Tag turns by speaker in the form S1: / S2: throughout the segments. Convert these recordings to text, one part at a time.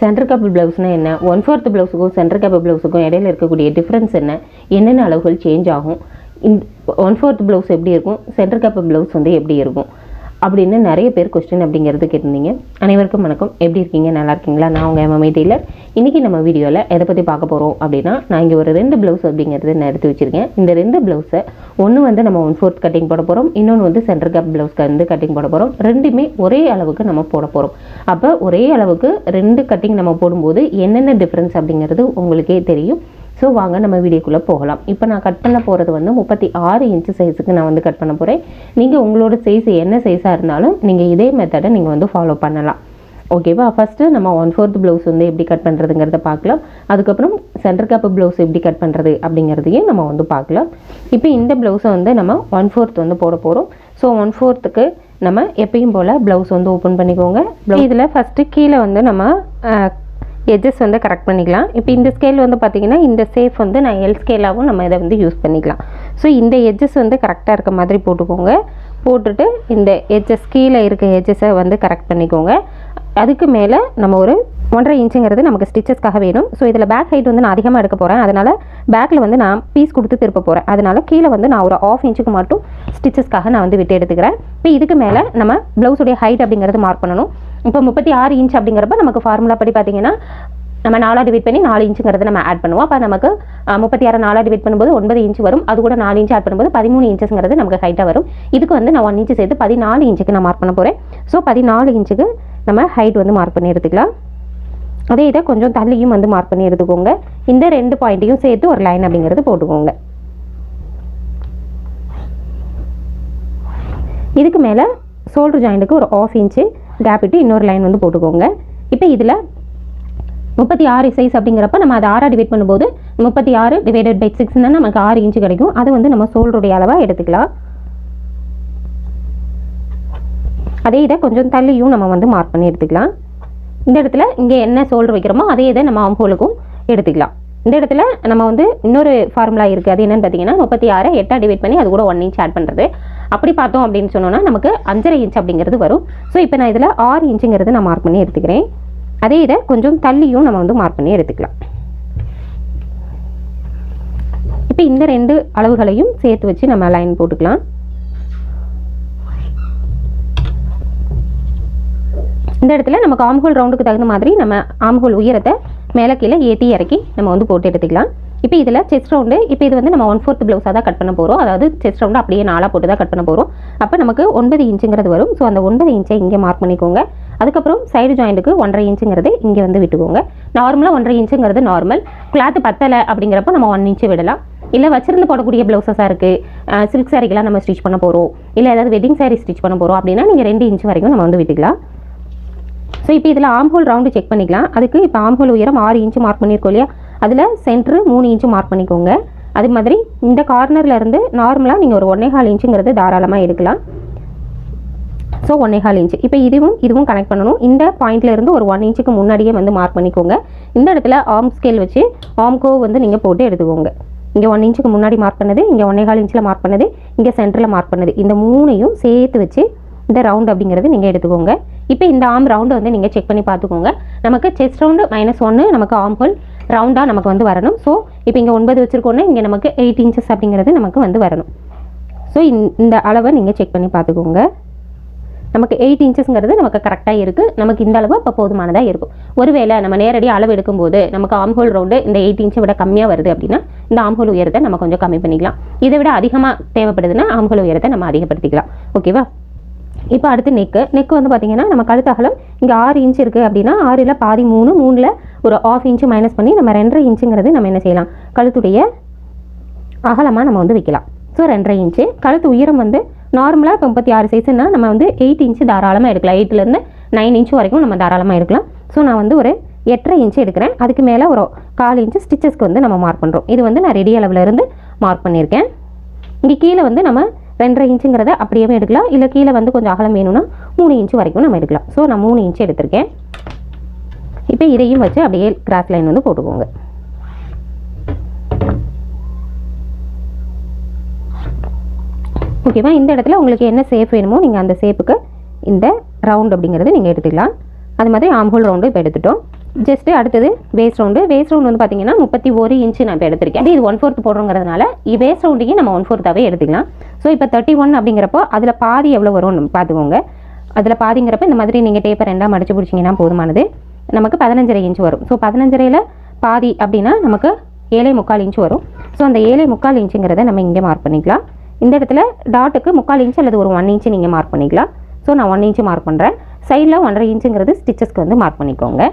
S1: Centre cup ப்ளவுஸ்னால் என்ன? One fourth ப்ளவுஸுக்கும் சென்டர் கப் ப்ளவுஸுக்கும் இடையில இருக்கக்கூடிய டிஃப்ரென்ஸ் என்ன? என்னென்ன அளவுகள் சேஞ்ச் ஆகும்? இந்த ஒன் ஃபோர்த் ப்ளவுஸ் எப்படி இருக்கும்? சென்டர் கப் ப்ளவுஸ் வந்து எப்படி இருக்கும்? அப்படின்னு நிறைய பேர் கொஸ்டின் அப்படிங்கிறது கேட்டிருந்தீங்க. அனைவருக்கும் வணக்கம். எப்படி இருக்கீங்க? நல்லா இருக்கீங்களா? நான் உங்கள் எம்எம்ஐ டெய்லர் இன்றைக்கி நம்ம வீடியோவில் எதை பற்றி பார்க்க போகிறோம் அப்படின்னா நான் இங்கே ஒரு ரெண்டு ப்ளவுஸ் அப்படிங்கிறது நான் எடுத்து வச்சுருக்கேன். இந்த ரெண்டு ப்ளவுஸை ஒன்று வந்து நம்ம ஒன் ஃபோர்த் கட்டிங் போட போகிறோம் இன்னொன்று வந்து சென்டர் கப் ப்ளவுஸ்க்கு வந்து கட்டிங் போட போகிறோம் ரெண்டுமே ஒரே அளவுக்கு நம்ம போட போகிறோம் அப்போ ஒரே அளவுக்கு ரெண்டு கட்டிங் நம்ம போடும்போது என்னென்ன டிஃப்ரென்ஸ் அப்படிங்கிறது உங்களுக்கே தெரியும். ஸோ வாங்க நம்ம வீடியோக்குள்ளே போகலாம். இப்போ நான் கட் பண்ண போகிறது வந்து முப்பத்தி ஆறு இன்ச்சு சைஸுக்கு நான் வந்து கட் பண்ண போகிறேன் நீங்கள் உங்களோட சைஸ் என்ன சைஸாக இருந்தாலும் நீங்கள் இதே மெத்தடை நீங்கள் வந்து ஃபாலோ பண்ணலாம். ஓகேவா ஃபஸ்ட்டு நம்ம ஒன் ஃபோர்த் ப்ளவுஸ் வந்து எப்படி கட் பண்ணுறதுங்கிறத பார்க்கலாம். அதுக்கப்புறம் சென்டர் கேப் ப்ளவுஸ் எப்படி கட் பண்ணுறது அப்படிங்கிறதையும் நம்ம வந்து பார்க்கலாம். இப்போ இந்த ப்ளவுஸை வந்து நம்ம ஒன் ஃபோர்த் வந்து போட போகிறோம் ஸோ ஒன் ஃபோர்த்துக்கு நம்ம எப்பயும் போல் ப்ளவுஸ் வந்து ஓப்பன் பண்ணிக்கோங்க. இதில் ஃபஸ்ட்டு கீழே வந்து நம்ம எட்ஜஸ் வந்து கரெக்ட் பண்ணிக்கலாம். இப்போ இந்த ஸ்கேல் வந்து பார்த்திங்கன்னா இந்த சேஃப் வந்து நான் எல் ஸ்கேலாகவும் நம்ம இதை வந்து யூஸ் பண்ணிக்கலாம். ஸோ இந்த எஜஸ் வந்து கரெக்டாக இருக்க மாதிரி போட்டுக்கோங்க. போட்டுட்டு இந்த எஜஸ் கீழே இருக்க எஜஸை வந்து கரெக்ட் பண்ணிக்கோங்க. அதுக்கு மேலே நம்ம ஒரு ஒன்றரை இன்ச்சுங்கிறது நமக்கு ஸ்டிச்சஸ்க்காக வேணும். ஸோ இதில் பேக் ஹைட் வந்து நான் அதிகமாக எடுக்க போகிறேன் அதனால் பேக்கில் வந்து நான் பீஸ் கொடுத்து திருப்ப போகிறேன் அதனால் கீழே வந்து நான் ஒரு ஆஃப் இன்ச்சுக்கு மட்டும் ஸ்டிச்சஸ்க்காக நான் வந்து விட்டு எடுத்துக்கிறேன். இப்போ இதுக்கு மேலே நம்ம ப்ளவுஸுடைய ஹைட் அப்படிங்கிறது மார்க் பண்ணணும். இப்போ முப்பத்தி ஆறு இன்ச் அப்படிங்கிறப்ப நமக்கு ஃபார்முலா படி பார்த்தீங்கன்னா நம்ம நாலா டிவைட் பண்ணி நாலு இன்ச்சுங்கிறத நம்ம ஆட் பண்ணுவோம். அப்போ நமக்கு முப்பத்தி ஆறு நாலாக டிவைட் பண்ணும்போது ஒன்பது இன்ச் வரும். அது கூட நாலு இன்ச் ஆட் பண்ணும்போது பதிமூணு இன்ச்சஸ்ங்கிறது நமக்கு ஹைட்டாக வரும். இதுக்கு வந்து நான் ஒன் இன்ச்சு சேர்த்து பதினாலு இன்ச்சுக்கு நான் மார்க் பண்ண போகிறேன் ஸோ பதினாலு இன்ச்சுக்கு நம்ம ஹைட் வந்து மார்க் பண்ணி எடுத்துக்கலாம். அதே இதை கொஞ்சம் தள்ளியும் வந்து மார்க் பண்ணி எடுத்துக்கோங்க. இந்த ரெண்டு பாயிண்ட்டையும் சேர்த்து ஒரு லைன் அப்படிங்கிறது போட்டுக்கோங்க. இதுக்கு மேலே ஷோல்டர் ஜாயிண்ட்டுக்கு ஒரு ஆஃப் இன்ச்சு கேப் விட்டு இன்னொரு லைன் வந்து போட்டுக்கோங்க. இப்போ இதில் முப்பத்தி ஆறு சைஸ் அப்படிங்கிறப்ப நம்ம அதை ஆறாக டிவைட் பண்ணும்போது முப்பத்தி ஆறு டிவைடட் பை சிக்ஸ்னா நமக்கு ஆறு இன்ச்சு கிடைக்கும். அது வந்து நம்ம சோல்ருடைய அளவாக எடுத்துக்கலாம். அதே இதை கொஞ்சம் தள்ளியும் நம்ம வந்து மார்க் பண்ணி எடுத்துக்கலாம். இந்த இடத்துல இங்கே என்ன ஷோல்டர் வைக்கிறோமோ அதே இதை நம்ம ஆம்ஹோலுக்கும் எடுத்துக்கலாம். இந்த இடத்துல நம்ம வந்து இன்னொரு ஃபார்முலா இருக்குது அது என்னென்னு பார்த்தீங்கன்னா முப்பத்தி ஆறு எட்டாக டிவைட் பண்ணி அது கூட ஒன் இன்ச் ஆட் பண்ணுறது அப்படி பார்த்தோம் அப்படின்னு சொன்னோன்னா நமக்கு அஞ்சரை இன்ச் அப்படிங்கிறது வரும். ஸோ இப்போ நான் இதில் ஆறு இன்ச்சுங்கிறது நான் மார்க் பண்ணி எடுத்துக்கிறேன். அதே இதை கொஞ்சம் தள்ளியும் நம்ம வந்து மார்க் பண்ணி எடுத்துக்கலாம். இப்போ இந்த ரெண்டு அளவுகளையும் சேர்த்து வச்சு நம்ம லைன் போட்டுக்கலாம். இந்த இடத்துல நமக்கு ஆம்ஹோல் ரவுண்டுக்கு தகுந்த மாதிரி நம்ம ஆம்ஹோல் உயரத்தை மேலே கீழே ஏற்றி இறக்கி நம்ம வந்து போட்டு எடுத்துக்கலாம். இப்போ இதில் செஸ்ட் ரவுண்டு இப்போ இது வந்து நம்ம ஒன் ஃபோர்த் ப்ளவுஸாக தான் கட் பண்ண போகிறோம் அதாவது செஸ்ட் ரவுண்டு அப்படியே நாளாக போட்டு தான் கட் பண்ண போகிறோம் அப்போ நமக்கு ஒன்பது இன்ச்சுங்கிறது வரும். ஸோ அந்த ஒன்பது இன்ச்சை இங்கே மார்க் பண்ணிக்கோங்க. அதுக்கப்புறம் சைடு ஜாயிண்ட்டுக்கு ஒன்றரை இன்ச்சுங்கிறது இங்கே வந்து விட்டுக்கோங்க. நார்மலாக ஒன்றரை இன்ச்சுங்கிறது நார்மல் கிளாத்து பத்தலை அப்படிங்கிறப்ப நம்ம ஒன் இன்ச்சு விடலாம். இல்லை வச்சிருந்து போடக்கூடிய ப்ளவுஸஸாக இருக்குது சில்க் சாரிக்கெலாம் நம்ம ஸ்டிச் பண்ண போகிறோம் இல்லை ஏதாவது வெட்டிங் சாரீ ஸ்டிச் பண்ண போகிறோம் அப்படின்னா நீங்கள் ரெண்டு இன்ச் வரைக்கும் நம்ம வந்து விட்டுக்கலாம். ஸோ இப்போ இதில் ஆம்ஹோல் ரவுண்டு செக் பண்ணிக்கலாம். அதுக்கு இப்போ ஆம்ஹோல் உயரம் ஆறு இன்ச்சு மார்க் பண்ணியிருக்கோம் இல்லையா? அதில் சென்ட்ரு மூணு இன்ச்சு மார்க் பண்ணிக்கோங்க. அது மாதிரி இந்த கார்னர்லேருந்து நார்மலாக நீங்கள் ஒரு ஒன்னே கால் இன்ச்சுங்கிறது தாராளமாக எடுக்கலாம். ஸோ ஒன்னே கால் இன்ச்சு இப்போ இதுவும் இதுவும் கனெக்ட் பண்ணணும். இந்த பாயிண்ட்லேருந்து ஒரு ஒன் இன்ச்சுக்கு முன்னாடியே வந்து மார்க் பண்ணிக்கோங்க. இந்த இடத்துல ஆம் ஸ்கேல் வச்சு ஆம்கோ வந்து நீங்கள் போட்டு எடுத்துக்கோங்க. இங்கே ஒன் இன்ச்சுக்கு முன்னாடி மார்க் பண்ணது இங்கே ஒன்னே கால் இன்ச்சில் மார்க் பண்ணது இங்கே சென்டரில் மார்க் பண்ணது. இந்த மூணையும் சேர்த்து வச்சு இந்த ரவுண்ட் அப்படிங்கிறது நீங்கள் எடுத்துக்கோங்க. இப்போ இந்த ஆம் ரவுண்டு வந்து நீங்கள் செக் பண்ணி பார்த்துக்கோங்க. நமக்கு செஸ்ட் ரவுண்டு மைனஸ் ஒன்று நமக்கு ஆம் ஹோல் ரவுண்டாக நமக்கு வந்து வரணும். ஸோ இப்போ இங்கே ஒன்பது வச்சுருக்கோன்னா இங்கே நமக்கு எயிட் இன்ச்சஸ் அப்படிங்கிறது நமக்கு வந்து வரணும். ஸோ இந்த அளவை நீங்கள் செக் பண்ணி பார்த்துக்கோங்க. நமக்கு எயிட் இன்ச்சஸ்ங்கிறது நமக்கு கரெக்டாக இருக்குது நமக்கு இந்த அளவு அப்போ போதுமானதாக இருக்கும். ஒருவேளை நம்ம நேரடியாக அளவு எடுக்கும்போது நமக்கு ஆம்ஹோல் ரவுண்டு இந்த எயிட் இன்ச்சை விட கம்மியாக வருது அப்படின்னா இந்த ஆம்ஹோல் உயரத்தை நம்ம கொஞ்சம் கம்மி பண்ணிக்கலாம். இதை விட அதிகமாக தேவைப்படுதுன்னா ஆம்ஹோல் உயரத்தை நம்ம அதிகப்படுத்திக்கலாம். ஓகேவா இப்போ அடுத்து நெக்கு நெக் வந்து பார்த்திங்கன்னா நம்ம கழுத்து அகலம் இங்கே ஆறு இன்ச் இருக்குது அப்படின்னா ஆறில் பாதி மூணு மூணில் ஒரு ஆஃப் இன்ச்சு மைனஸ் பண்ணி நம்ம ரெண்டரை இன்ச்சுங்கிறது நம்ம என்ன செய்யலாம்? கழுத்துடைய அகலமாக நம்ம வந்து வைக்கலாம். ஸோ ரெண்டரை இன்ச்சு கழுத்து உயரம் வந்து நார்மலாக இப்போ முப்பத்தி ஆறு சைஸ்னால் நம்ம வந்து எயிட் இன்ச்சு தாராளமாக எடுக்கலாம். எயிட்லேருந்து நைன் இன்ச் வரைக்கும் நம்ம தாராளமாக எடுக்கலாம். ஸோ நான் வந்து ஒரு எட்டரை இன்ச்சு எடுக்கிறேன். அதுக்கு மேலே ஒரு கால் இன்ச்சு ஸ்டிச்சஸ்க்கு வந்து நம்ம மார்க் பண்ணுறோம் இது வந்து நான் ரெடி அளவில் இருந்து மார்க் பண்ணியிருக்கேன். இங்கே கீழே வந்து நம்ம ரெண்டரை இன்ச்சுங்கிறத அப்படியே எடுக்கலாம். இல்லை கீழே வந்து கொஞ்சம் அகலம் வேணும்னா மூணு இன்ச்சு வரைக்கும் நம்ம எடுக்கலாம். ஸோ நான் மூணு இன்ச்சு எடுத்திருக்கேன். இப்போ இதையும் வச்சு அப்படியே கிராஸ் லைன் வந்து போட்டுக்கோங்க. ஓகேவா இந்த இடத்துல உங்களுக்கு என்ன சேஃப் வேணுமோ நீங்கள் அந்த சேப்புக்கு இந்த ரவுண்ட் அப்படிங்கிறது நீங்கள் எடுத்துக்கலாம். அது மாதிரி ஆம்ஹோல் ரவுண்டு இப்போ எடுத்துட்டோம். ஜஸ்ட் அடுத்தது வேஸ்ட் ரவுண்டு வேஸ்ட் ரவுண்ட் வந்து பார்த்தீங்கன்னா முப்பத்தி ஒரு இன்ச்சு நான் இப்போ எடுத்திருக்கேன். இது ஒன் ஃபோர்த் போடுறோங்கிறதுனால வேஸ்ட் ரவுண்டையும் நம்ம ஒன் ஃபோர்த்தாகவே எடுத்துக்கலாம். ஸோ இப்போ தேர்ட்டி ஒன் அப்படிங்கிறப்போ அதில் பாதி எவ்வளோ வரும்னு பார்த்துக்கோங்க அதில் பாதிங்கிறப்ப இந்த மாதிரி நீங்கள் டேப்பர் ரெண்டாக மடிச்சு பிடிச்சிங்கன்னா போதுமானது. நமக்கு பதினஞ்சரை இன்ச் வரும். ஸோ பதினஞ்சரையில் பாதி அப்படின்னா நமக்கு ஏழை முக்கால் இன்ச் வரும். ஸோ அந்த ஏழை முக்கால் இன்ச்சுங்கிறத நம்ம இங்கே மார்க் பண்ணிக்கலாம். இந்த இடத்துல டாட்டுக்கு முக்கால் இன்ச்சு அல்லது ஒரு ஒன் இன்ச்சு நீங்கள் மார்க் பண்ணிக்கலாம். ஸோ நான் ஒன் இன்ச்சு மார்க் பண்ணுறேன் சைடில் ஒன்றரை இன்ச்சுங்கிறது ஸ்டிச்சஸ்க்கு வந்து மார்க் பண்ணிக்கோங்க.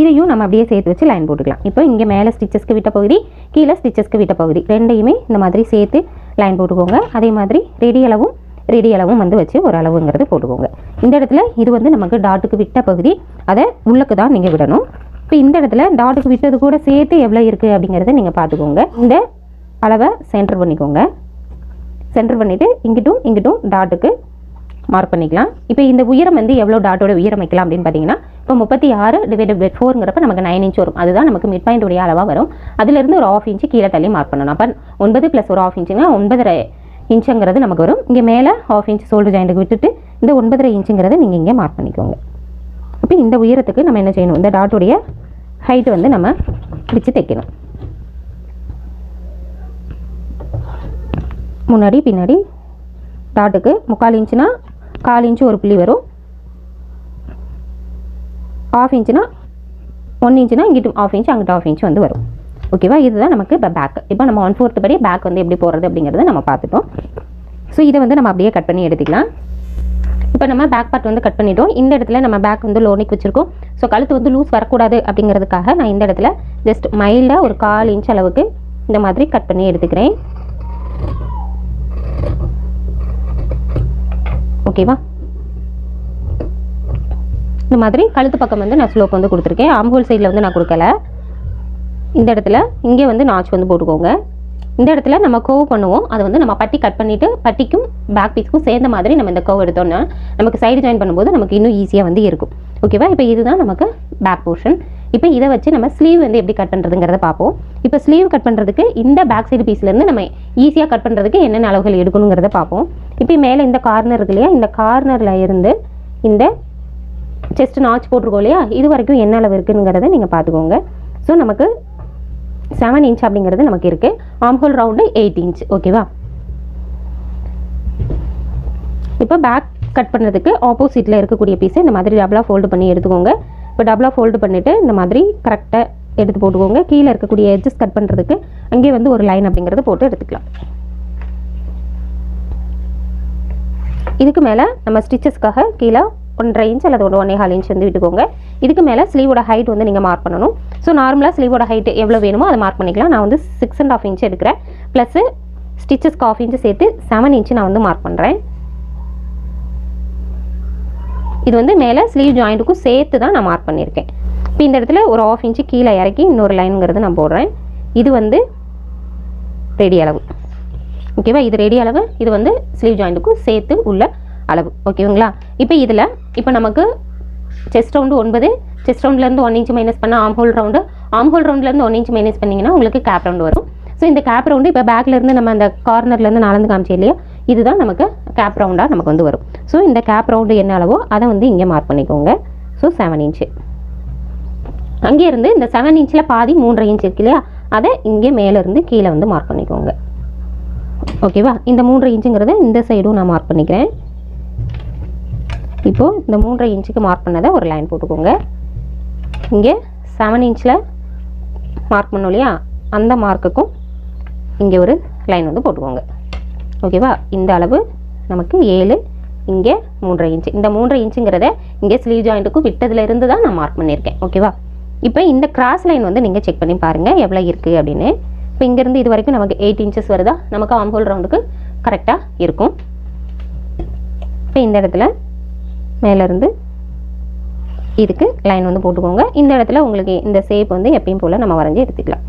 S1: இதையும் நம்ம அப்படியே சேர்த்து வச்சு லைன் போட்டுக்கலாம். இப்போ இங்கே மேலே ஸ்டிச்சஸ்க்கு விட்ட பகுதி கீழே ஸ்டிச்சஸ்க்கு விட்ட பகுதி. ரெண்டையுமே இந்த மாதிரி சேர்த்து லைன் போட்டுக்கோங்க. அதே மாதிரி ரெடி அளவும் ரெடி அளவும் வந்து வச்சு ஒரு அளவுங்கிறது போட்டுக்கோங்க. இந்த இடத்துல இது வந்து நமக்கு டாட்டுக்கு விட்ட பகுதி. அதை உள்ளுக்கு தான் நீங்கள் விடணும். இப்போ இந்த இடத்துல டாட்டுக்கு விட்டது கூட சேர்த்து எவ்வளோ இருக்குது அப்படிங்கிறத நீங்கள் பார்த்துக்கோங்க. இந்த அளவை சென்டர் பண்ணிக்கோங்க. சென்டர் பண்ணிவிட்டு இங்கிட்டும் இங்கிட்டும் டாட்டுக்கு மார்க் பண்ணிக்கலாம். இப்போ இந்த உயரம் வந்து எவ்வளோ டாட்டோட உயரம் வைக்கலாம் அப்படின்னு பார்த்தீங்கன்னா இப்போ முப்பத்தி ஆறு டிவைடட் பை ஃபோருங்கிறப்ப நமக்கு நைன் இன்ச் வரும். அதுதான் நமக்கு மிட் பாயிண்ட் உடைய அளவாக வரும். அதுலேருந்து ஒரு ஆஃப் இன்ச்சு கீழே தள்ளி மார்க் பண்ணணும். அப்போ ஒன்பது ப்ளஸ் ஒரு ஆஃப் இன்ச்சுனா ஒன்பதரை இன்ச்சுங்கிறது நமக்கு வரும். இங்கே மேலே ஆஃப் இன்ச் சோல்டு ஜாயிண்ட்டுக்கு விட்டுட்டு இந்த ஒன்பதரை இன்ச்சுங்கிறத நீங்கள் இங்கே மார்க் பண்ணிக்கோங்க. இப்போ இந்த உயரத்துக்கு நம்ம என்ன செய்யணும்? இந்த டாட்டுடைய ஹைட்டு வந்து நம்ம பிடிச்சு தைக்கணும். முன்னாடி பின்னாடி டாட்டுக்கு முக்கால் இன்ச்சுனா கால் இன்ச்சு ஒரு புள்ளி வரும். ஆஃப் இன்ச்சுனா ஒன் இன்ச்சுனா இங்கிட்டு ஆஃப் இன்ச் அங்கிட்ட ஆஃப் இன்ச் வந்து வரும். ஓகேவா இதுதான் நமக்கு இப்போ பேக் இப்போ நம்ம ஒன் ஃபோர்த்து படி பேக் வந்து எப்படி போடுறது அப்படிங்கிறத நம்ம பார்த்துட்டோம். ஸோ இதை வந்து நம்ம அப்படியே கட் பண்ணி எடுத்துக்கலாம். இப்போ நம்ம பேக் பார்ட் வந்து கட் பண்ணிட்டோம். இந்த இடத்துல நம்ம பேக் வந்து லோனிக் வச்சுருக்கோம். ஸோ கழுத்து வந்து லூஸ் வரக்கூடாது அப்படிங்கிறதுக்காக நான் இந்த இடத்துல ஜஸ்ட் மைல்டாக ஒரு கால் இன்ச் அளவுக்கு இந்த மாதிரி கட் பண்ணி எடுத்துக்கிறேன். ஓகேவா இந்த மாதிரி கழுத்து பக்கம் வந்து நான் ஸ்லோப் வந்து கொடுத்துருக்கேன். ஆம்ஹோல் சைடில் வந்து நான் கொடுக்கல. இந்த இடத்துல இங்கே வந்து நாச் வந்து போட்டுக்கோங்க. இந்த இடத்துல நம்ம கோவ் பண்ணுவோம். அதை வந்து நம்ம பட்டி கட் பண்ணிவிட்டு பட்டிக்கும் பேக் பீஸ்க்கும் சேர்ந்த மாதிரி நம்ம இந்த கோவ் எடுத்தோம்னா நமக்கு சைடு ஜாயின் பண்ணும்போது நமக்கு இன்னும் ஈஸியாக வந்து இருக்கும். ஓகேவா இப்போ இதுதான் நமக்கு பேக் போர்ஷன் இப்போ இதை வச்சு நம்ம ஸ்லீவ் வந்து எப்படி கட் பண்ணுறதுங்கிறத பார்ப்போம். இப்போ ஸ்லீவ் கட் பண்ணுறதுக்கு இந்த பேக் சைடு பீஸ்லேருந்து நம்ம ஈஸியாக கட் பண்ணுறதுக்கு என்னென்ன அளவுகள் எடுக்கணுங்கிறத பார்ப்போம். இப்போ மேலே இந்த கார்னர் இருக்கு இல்லையா? இந்த கார்னரில் இருந்து இந்த செஸ்ட் நாச் போட்டிருக்கோம் இல்லையா? இது வரைக்கும் என்ன அளவு இருக்குங்கிறத நீங்கள் பார்த்துக்கோங்க. ஸோ நமக்கு செவன் இன்ச் அப்படிங்கிறது நமக்கு இருக்குது ஆம்ஹோல் ரவுண்டு எயிட் இன்ச் ஓகேவா இப்போ பேக் கட் பண்ணுறதுக்கு ஆப்போசிட்டில் இருக்கக்கூடிய பீஸை இந்த மாதிரி டபுளாக ஃபோல்டு பண்ணி எடுத்துக்கோங்க. இப்போ டபுளாக ஃபோல்டு பண்ணிவிட்டு இந்த மாதிரி கரெக்டாக எடுத்து போட்டுக்கோங்க. கீழே இருக்கக்கூடிய எட்ஜஸ் கட் பண்ணுறதுக்கு அங்கேயே வந்து ஒரு லைன் அப்படிங்கிறது போட்டு எடுத்துக்கலாம். இதுக்கு மேலே நம்ம ஸ்டிச்சஸ்க்காக கீழே ஒன்றரை இன்ச் அல்லது ஒரு ஒன்றே கால் இன்ச் வந்து விட்டுக்கோங்க. இதுக்கு மேலே ஸ்லீவோட ஹைட் வந்து நீங்கள் மார்க் பண்ணணும். ஸோ நார்மலாக ஸ்லீவோட ஹைட் எவ்வளோ வேணுமோ அதை மார்க் பண்ணிக்கலாம். நான் வந்து சிக்ஸ் அண்ட் ஆஃப் இன்ச் எடுக்கிறேன். ப்ளஸ்ஸு ஸ்டிச்சஸ் ஆஃப் இன்ச்சு சேர்த்து செவன் இன்ச்சு நான் வந்து மார்க் பண்ணுறேன் இது வந்து மேலே ஸ்லீவ் ஜாயிண்ட்டுக்கும் சேர்த்து தான் நான் மார்க் பண்ணியிருக்கேன். இப்போ இந்த இடத்துல ஒரு ஆஃப் இன்ச்சு கீழே இறக்கி இன்னொரு லைனுங்கிறது நான் போடுறேன். இது வந்து ரெடி அளவு. ஓகேவா இது ரெடி அளவு. இது வந்து ஸ்லீவ் ஜாயிண்ட்டுக்கும் சேர்த்து உள்ள அளவு. ஓகேங்களா? இப்போ இதில் இப்போ நமக்கு செஸ்ட் ரவுண்டு ஒன்பது செஸ்ட் ரவுண்ட்லேருந்து ஒன் இன்ச் மைனஸ் பண்ணால் armhole round armhole ரவுண்ட்லேருந்து ஒன் இன்ச் மைனஸ் பண்ணிங்கன்னா உங்களுக்கு கேப் ரவுண்டு வரும். ஸோ இந்த கேப் ரவுண்டு இப்போ பேக்லேருந்து நம்ம அந்த கார்னர்லேருந்து நாலந்து காமிச்சோம் இல்லையா? இதுதான் நமக்கு கேப் ரவுண்டாக நமக்கு வந்து வரும். ஸோ இந்த கேப் ரவுண்டு என்ன அளவோ அதை வந்து இங்கே மார்க் பண்ணிக்கோங்க. ஸோ செவன் இன்ச்சு அங்கே இருந்து இந்த செவன் இன்ச்சில் பாதி மூன்றரை இன்ச் இருக்கு இல்லையா? அதை இங்கே மேலேருந்து கீழே வந்து மார்க் பண்ணிக்கோங்க. ஓகேவா? இந்த மூன்றரை இன்ச்சுங்கிறத இந்த சைடும் நான் மார்க் பண்ணிக்கிறேன். இப்போது இந்த மூன்றரை இன்ச்சுக்கு மார்க் பண்ணதை ஒரு லைன் போட்டுக்கோங்க. இங்கே செவன் இன்ச்சில் மார்க் பண்ணோம் இல்லையா? அந்த மார்க்குக்கும் இங்கே ஒரு லைன் வந்து போட்டுக்கோங்க. ஓகேவா இந்த அளவு நமக்கு ஏழு இங்கே மூன்றரை இன்ச்சு இந்த மூன்றரை இன்ச்சுங்கிறத இங்கே ஸ்லீவ் ஜாயிண்ட்டுக்கும் விட்டதுலேருந்து தான் நான் மார்க் பண்ணியிருக்கேன். ஓகேவா இப்போ இந்த கிராஸ் லைன் வந்து நீங்கள் செக் பண்ணி பாருங்கள் எவ்வளோ இருக்குது அப்படின்னு. இப்போ இங்கேருந்து இது வரைக்கும் நமக்கு எயிட் இன்ச்சஸ் வருதா? நமக்கு ஆம் ஹோல் ரவுண்டுக்கு கரெக்டாக இருக்கும். இப்போ இந்த இடத்துல மேலேருந்து இதுக்கு லைன் வந்து போட்டுக்கோங்க. இந்த இடத்துல உங்களுக்கு இந்த ஷேப் வந்து எப்பயும் போல் நம்ம வரைஞ்சி எடுத்துக்கலாம்.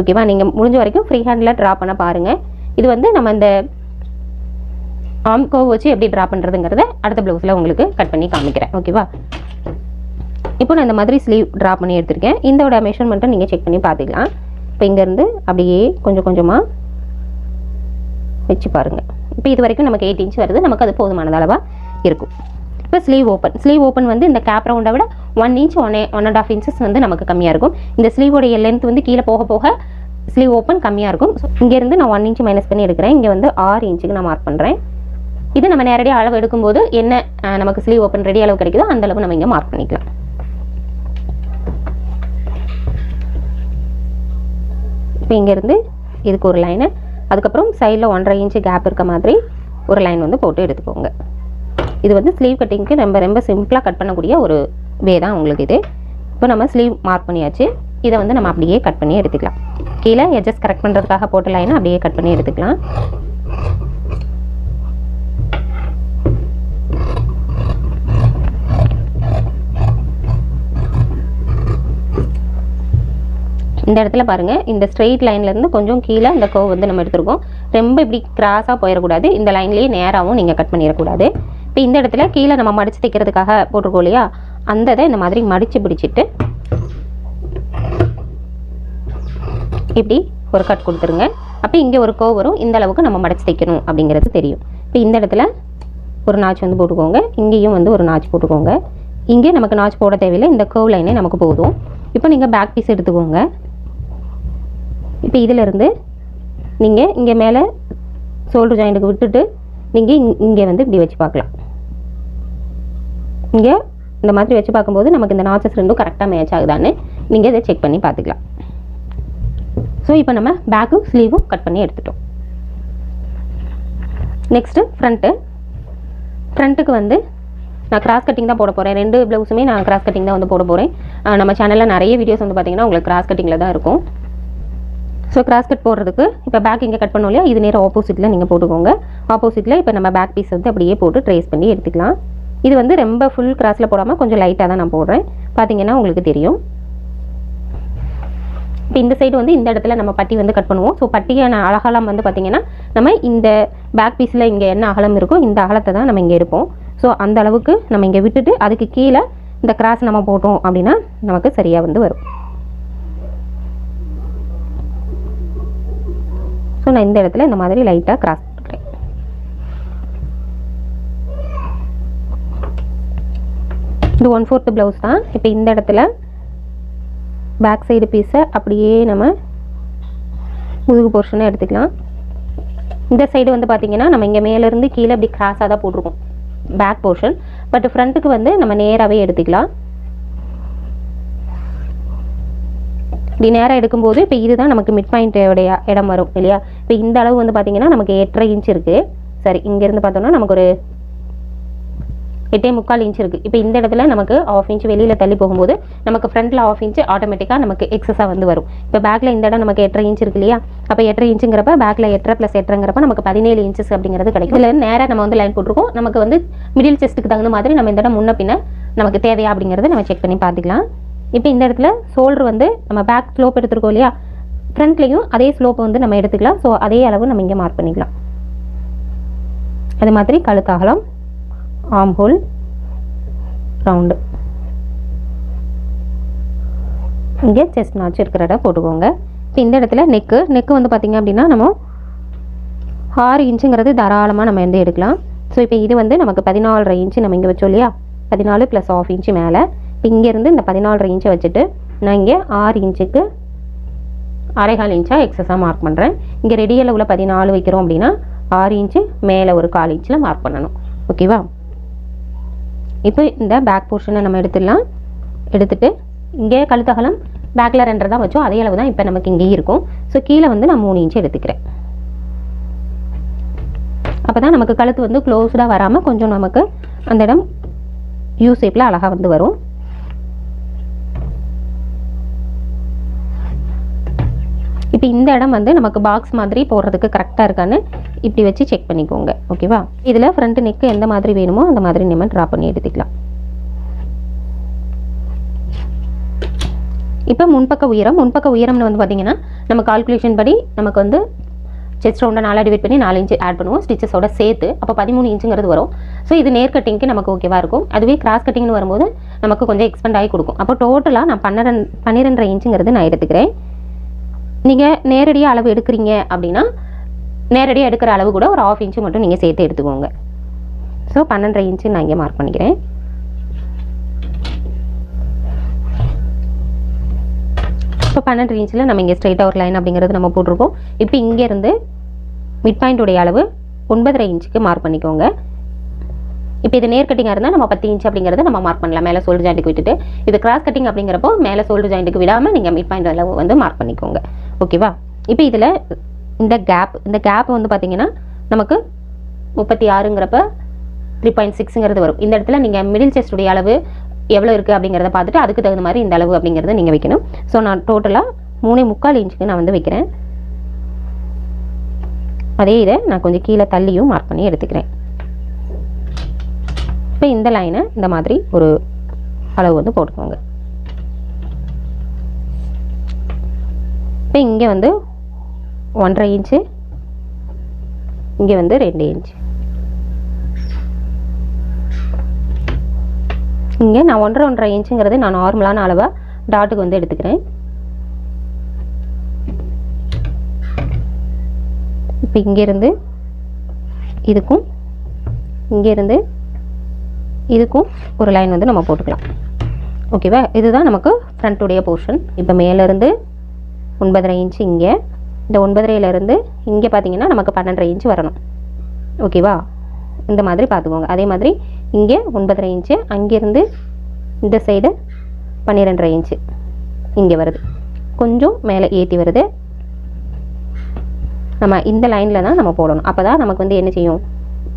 S1: ஓகேவா நீங்கள் முடிஞ்ச வரைக்கும் ஃப்ரீ ஹேண்டில் ட்ரா பண்ண பாருங்கள் இது வந்து நம்ம இந்த ஆம் கோவ் வச்சு எப்படி ட்ரா பண்ணுறதுங்கிறத அடுத்த ப்ளவுஸில் உங்களுக்கு கட் பண்ணி காமிக்கிறேன். ஓகேவா இப்போ நான் இந்த மாதிரி ஸ்லீவ் ட்ரா பண்ணி எடுத்திருக்கேன். இதோட மெஷர்மெண்ட்டை நீங்கள் செக் பண்ணி பார்த்துக்கலாம். இப்போ இங்கேருந்து அப்படியே கொஞ்சம் கொஞ்சமாக வச்சு பாருங்கள் இப்போ இது வரைக்கும் நமக்கு எயிட் இன்ச் வருது. நமக்கு அது போதுமானது அளவாக இருக்கும். இப்போ ஸ்லீவ் ஓப்பன் ஸ்லீவ் ஓப்பன் வந்து இந்த கேப் ரவுண்டை விட one inch one one and half inches வந்து நமக்கு கம்மியாக இருக்கும். இந்த ஸ்லீவோடைய லென்த் வந்து கீழே போக போக ஸ்லீவ் ஓப்பன் கம்மியாக இருக்கும். ஸோ இங்கேருந்து நான் ஒன் இன்ச் மைனஸ் பண்ணி எடுக்கிறேன். இங்கே வந்து ஆறு இன்ச்சுக்கு நான் மார்க் பண்ணுறேன் இது நம்ம நேரடியாக அளவு எடுக்கும்போது என்ன நமக்கு ஸ்லீவ் ஓப்பன் ரெடி அளவு கிடைக்குதோ அந்த அளவு நம்ம இங்கே மார்க் பண்ணிக்கலாம். இப்போ இங்கேருந்து இதுக்கு ஒரு லைனு அதுக்கப்புறம் சைடில் ஒன்றரை இன்ச்சு கேப் இருக்க மாதிரி ஒரு லைன் வந்து போட்டு எடுத்துக்கோங்க. இது வந்து ஸ்லீவ் கட்டிங்க்கு ரொம்ப ரொம்ப சிம்பிளாக கட் பண்ணக்கூடிய ஒரு வே தான் உங்களுக்கு இது. இப்போ நம்ம ஸ்லீவ் மார்க் பண்ணியாச்சு. இதை வந்து நம்ம அப்படியே கட் பண்ணி எடுத்துக்கலாம். கீழே எட்ஜஸ் கரெக்ட் பண்ணுறதுக்காக போட்ட லைனை அப்படியே கட் பண்ணி எடுத்துக்கலாம். இந்த இடத்துல பாருங்க இந்த ஸ்ட்ரெயிட் லைன்லேருந்து கொஞ்சம் கீழே இந்த கோவ் வந்து நம்ம எடுத்துருக்கோம். ரொம்ப இப்படி கிராஸாக போயிடக்கூடாது. இந்த லைன்லேயே நேராகவும் நீங்கள் கட் பண்ணிடக்கூடாது. இப்போ இந்த இடத்துல கீழே நம்ம மடித்து தைக்கிறதுக்காக போட்டிருக்கோம் இல்லையா? அந்த இதை இந்த மாதிரி மடித்து பிடிச்சிட்டு இப்படி ஒரு கட் கொடுத்துருங்க. அப்போ இங்கே ஒரு கோ வரும். இந்த அளவுக்கு நம்ம மடிச்சு தைக்கணும் அப்படிங்கிறது தெரியும். இப்போ இந்த இடத்துல ஒரு நாச் வந்து போட்டுக்கோங்க. இங்கேயும் வந்து ஒரு நாச் போட்டுக்கோங்க. இங்கே நமக்கு நாச் போட தேவையில்லை. இந்த கர்வ் லைனே நமக்கு போதும். இப்போ நீங்கள் பேக் பீஸ் எடுத்துக்கோங்க. இப்போ இதிலிருந்து நீங்கள் இங்கே மேலே ஷோல்டர் ஜாயிண்ட்டுக்கு விட்டுட்டு நீங்கள் இங்கே வந்து இப்படி வச்சு பார்க்கலாம். இங்கே இந்த மாதிரி வச்சு பார்க்கும்போது நமக்கு இந்த நாச்சஸ் ரெண்டும் கரெக்டாக மேட்ச் ஆகுதான்னு நீங்கள் இதை செக் பண்ணி பார்த்துக்கலாம். ஸோ இப்போ நம்ம பேக்கும் ஸ்லீவும் கட் பண்ணி எடுத்துட்டோம். நெக்ஸ்ட்டு ஃப்ரண்ட்டு ஃப்ரண்ட்டுக்கு வந்து நான் கிராஸ் கட்டிங் தான் போட போகிறேன் ரெண்டு ப்ளவுஸுமே நான் கிராஸ் கட்டிங் தான் வந்து போட போகிறேன் நம்ம சேனலில் நிறைய வீடியோஸ் வந்து பார்த்தீங்கன்னா உங்களுக்கு கிராஸ் கட்டிங்கில் தான் இருக்கும். ஸோ கிராஸ் கட் போடுறதுக்கு இப்போ பேக் இங்கே கட் பண்ணோம் இல்லையா? இது நேரம் ஆப்போசிட்டில் நீங்கள் போட்டுக்கோங்க. ஆப்போசிட்டில் இப்போ நம்ம பேக் பீஸ் வந்து அப்படியே போட்டு ட்ரேஸ் பண்ணி எடுத்துக்கலாம். இது வந்து ரொம்ப ஃபுல் கிராஸில் போடாமல் கொஞ்சம் லைட்டாக தான் நான் போடுறேன். பார்த்தீங்கன்னா உங்களுக்கு தெரியும். இப்போ இந்த சைடு வந்து இந்த இடத்துல நம்ம பட்டி வந்து கட் பண்ணுவோம். ஸோ பட்டியான அகலம் வந்து பார்த்திங்கன்னா நம்ம இந்த பேக் பீஸில் இங்கே என்ன அகலம் இருக்கோ இந்த அகலத்தை தான் நம்ம இங்கே எடுப்போம். ஸோ அந்த அளவுக்கு நம்ம இங்கே விட்டுட்டு அதுக்கு கீழே இந்த கிராஸ் நம்ம போட்டோம் அப்படின்னா நமக்கு சரியாக வந்து வரும். ஸோ நான் இந்த இடத்துல இந்த மாதிரி லைட்டாக கிராஸ் பண்ணுறேன் இது ஒன் ஃபோர்த்து ப்ளவுஸ் தான். இப்போ இந்த இடத்துல பேக் சைடு பீஸை அப்படியே நம்ம முதுகு போர்ஷனை எடுத்துக்கலாம். இந்த சைடு வந்து பார்த்திங்கன்னா நம்ம இங்கே மேலேருந்து கீழே அப்படி கிராஸாக தான் போட்டிருக்கோம். பேக் போர்ஷன் பட் ஃப்ரண்ட்டுக்கு வந்து நம்ம நேராகவே எடுத்துக்கலாம். இப்படி நேராக எடுக்கும்போது இப்போ இதுதான் நமக்கு மிட் பாயிண்ட்டோடைய இடம் வரும் இல்லையா? இப்போ இந்த அளவு வந்து பார்த்தீங்கன்னா நமக்கு எட்டரை இன்ச் இருக்குது சரி இங்கேருந்து பார்த்தோம்னா நமக்கு ஒரு எட்டே முக்கால் இன்ச் இருக்குது இப்போ இந்த இடத்துல நமக்கு ஆஃப் இன்ச் வெளியில் தள்ளி போகும்போது நமக்கு ஃப்ரண்ட்டில் ஆஃப் இன்ச் ஆட்டோமேட்டிக்காக நமக்கு எக்ஸஸாக வந்து வரும். இப்போ பேக்கில் இந்த இடம் நமக்கு எட்டரை இன்ச் இருக்கு இல்லையா? அப்போ எட்டரை இன்ச்சுங்கிறப்ப பேக்கில் எட்டரை ப்ளஸ் எட்டரைங்கிறப்ப நமக்கு பதினேழு இன்ச்சஸ் அப்படிங்கிறது கிடைக்கும். இதில் நேராக நம்ம வந்து லைன் போட்டிருக்கோம். நமக்கு வந்து மிடில் செஸ்ட்டுக்கு தகுந்த மாதிரி நம்ம இந்த இடம் முன்ன பின்ன நமக்கு தேவையா அப்படிங்கிறத நம்ம செக் பண்ணி பார்த்துக்கலாம். இப்போ இந்த இடத்துல ஷோல்டர் வந்து நம்ம பேக் ஸ்லோப் எடுத்துருக்கோம் இல்லையா? ஃப்ரண்ட்லேயும் அதே ஸ்லோப் வந்து நம்ம எடுத்துக்கலாம். ஸோ அதே அளவு நம்ம இங்கே மார்க் பண்ணிக்கலாம். அது மாதிரி கழுத்தாகலாம். Armhole round. இங்கே செஸ்ட் நாச்சு இருக்கிற இடம் போட்டுக்கோங்க. இப்போ இந்த இடத்துல நெக்கு நெக்கு வந்து பார்த்திங்க அப்படின்னா நம்ம ஆறு இன்ச்சுங்கிறது தாராளமாக நம்ம வந்து எடுக்கலாம். ஸோ இப்போ இது வந்து நமக்கு பதினாலரை இன்ச்சு நம்ம இங்கே வச்சோம் இல்லையா? பதினாலு ப்ளஸ் ஆஃப் இன்ச்சு மேலே. இப்போ இங்கேருந்து இந்த பதினாலரை இன்ச்சை வச்சுட்டு நான் இங்கே ஆறு இன்ச்சுக்கு அரைகால் இன்ச்சாக எக்ஸஸாக மார்க் பண்ணுறேன் இங்கே ரெடியில் உள்ள பதினாலு வைக்கிறோம் அப்படின்னா ஆறு இன்ச்சு மேலே ஒரு கால் இன்ச்சில் மார்க் பண்ணணும். ஓகேவா இப்போ இந்த பேக் போர்ஷனை நம்ம எடுத்துடலாம். எடுத்துகிட்டு இங்கே கழுத்தகலம் பேக்கில் ரெண்டரை தான் வச்சோம். அதே அளவு தான் இப்போ நமக்கு இங்கேயும் இருக்கும். ஸோ கீழே வந்து நான் மூணு இன்ச்சு எடுத்துக்கிறேன். அப்போ தான் நமக்கு கழுத்து வந்து க்ளோஸ்டாக வராமல் கொஞ்சம் நமக்கு அந்த இடம் யூ ஷேப்பில் அழகாக வந்து வரும். இப்போ இந்த இடம் வந்து நமக்கு பாக்ஸ் மாதிரி போடுறதுக்கு கரெக்டாக இருக்கான்னு இப்படி வச்சு செக் பண்ணிக்கோங்க. ஓகேவா இதில் ஃப்ரண்ட் நெக்கு எந்த மாதிரி வேணுமோ அந்த மாதிரி நம்ம ட்ரா பண்ணி எடுத்துக்கலாம். இப்போ முன்பக்க உயரம் முன்பக்க உயரம்னு வந்து பார்த்தீங்கன்னா நம்ம கால்குலேஷன் படி நமக்கு வந்து செஸ்ட் ரவுண்டை நாலாக டிவைட் பண்ணி நாலு இன்ச்சு ஆட் பண்ணுவோம் ஸ்டிச்சஸோட சேர்த்து. அப்போ பதிமூணு இன்ச்சுங்கிறது வரும். ஸோ இது நேர் கட்டிங்க்கு நமக்கு ஓகேவாக இருக்கும். அதுவே கிராஸ் கட்டிங்னு வரும்போது நமக்கு கொஞ்சம் எக்ஸ்பெண்ட் ஆகி கொடுக்கும். அப்போ டோட்டலாக நான் பன்னிரெண்டு பன்னிரெண்டரை இன்ச்சுங்கிறது நான் எடுத்துக்கிறேன். நீங்கள் நேரடியாக அளவு எடுக்கிறீங்க அப்படின்னா நேரடியாக எடுக்கிற அளவு கூட ஒரு ஆஃப் இன்ச்சு மட்டும் நீங்கள் சேர்த்து எடுத்துக்கோங்க. ஸோ பன்னெண்டரை இன்ச்சு நான் இங்கே மார்க் பண்ணிக்கிறேன். இப்போ பன்னெண்டு இன்ச்சில் நம்ம இங்கே ஸ்ட்ரைட்டாக ஒரு லைன் அப்படிங்கிறது நம்ம போட்டிருக்கோம். இப்போ இங்கேருந்து மிட் பாயிண்ட்டுடைய அளவு ஒன்பதரை இன்ச்சுக்கு மார்க் பண்ணிக்கோங்க. இப்போ இது நேர் கட்டிங்காக இருந்தால் நம்ம பத்து இன்ச் அப்படிங்கிறத நம்ம மார்க் பண்ணலாம். மேலே சோல்டு ஜாயிண்ட்டுக்கு விட்டுட்டு. இது கிராஸ் கட்டிங் அப்படிங்கிறப்போ மேலே சோல்டு ஜாயிண்ட்டுக்கு விடாமல் நீங்கள் மிட் பாயிண்ட் அளவு வந்து மார்க் பண்ணிக்கோங்க. ஓகேவா இப்போ இதில் இந்த கேப் இந்த கேப் வந்து பார்த்தீங்கன்னா நமக்கு முப்பத்தி ஆறுங்கிறப்ப த்ரீ பாயிண்ட் சிக்ஸுங்கிறது வரும். இந்த இடத்துல நீங்கள் மிடில் செஸ்டுடைய அளவு எவ்வளோ இருக்குது அப்படிங்கிறத பார்த்துட்டு அதுக்கு தகுந்த மாதிரி இந்த அளவு அப்படிங்கிறத நீங்கள் வைக்கணும். ஸோ நான் டோட்டலாக மூணே முக்கால் இன்ச்சுக்கு நான் வந்து வைக்கிறேன். அதே இதை நான் கொஞ்சம் கீழே தள்ளியும் மார்க் பண்ணி எடுத்துக்கிறேன். இப்போ இந்த லைனை இந்த மாதிரி ஒரு அளவு வந்து போட்டுக்கோங்க. இப்போ இங்கே வந்து ஒன்றரை இன்ச்சு இங்கே வந்து ரெண்டு இன்ச்சு. இங்கே நான் ஒன்றரை ஒன்றரை இன்ச்சுங்கிறது நான் நார்மலான அளவாக டாட்டுக்கு வந்து எடுத்துக்கிறேன். இப்போ இங்கேருந்து இதுக்கும் இங்கேருந்து இதுக்கும் ஒரு லைன் வந்து நம்ம போட்டுக்கலாம். ஓகேவா இதுதான் நமக்கு ஃப்ரண்ட்டுடைய போர்ஷன் இப்போ மேலேருந்து ஒன்பதரை இன்ச்சு இங்கே. இந்த ஒன்பதரையிலேருந்து இங்கே பார்த்தீங்கன்னா நமக்கு பன்னெண்டரை இன்ச்சு வரணும். ஓகேவா இந்த மாதிரி பார்த்துக்கோங்க. அதே மாதிரி இங்கே ஒன்பதரை இன்ச்சு அங்கேருந்து இந்த சைடு பன்னிரெண்டரை இன்ச்சு இங்கே வருது. கொஞ்சம் மேலே ஏற்றி வருது. நம்ம இந்த லைனில் தான் நம்ம போடணும். அப்போ தான் நமக்கு வந்து என்ன செய்யும்?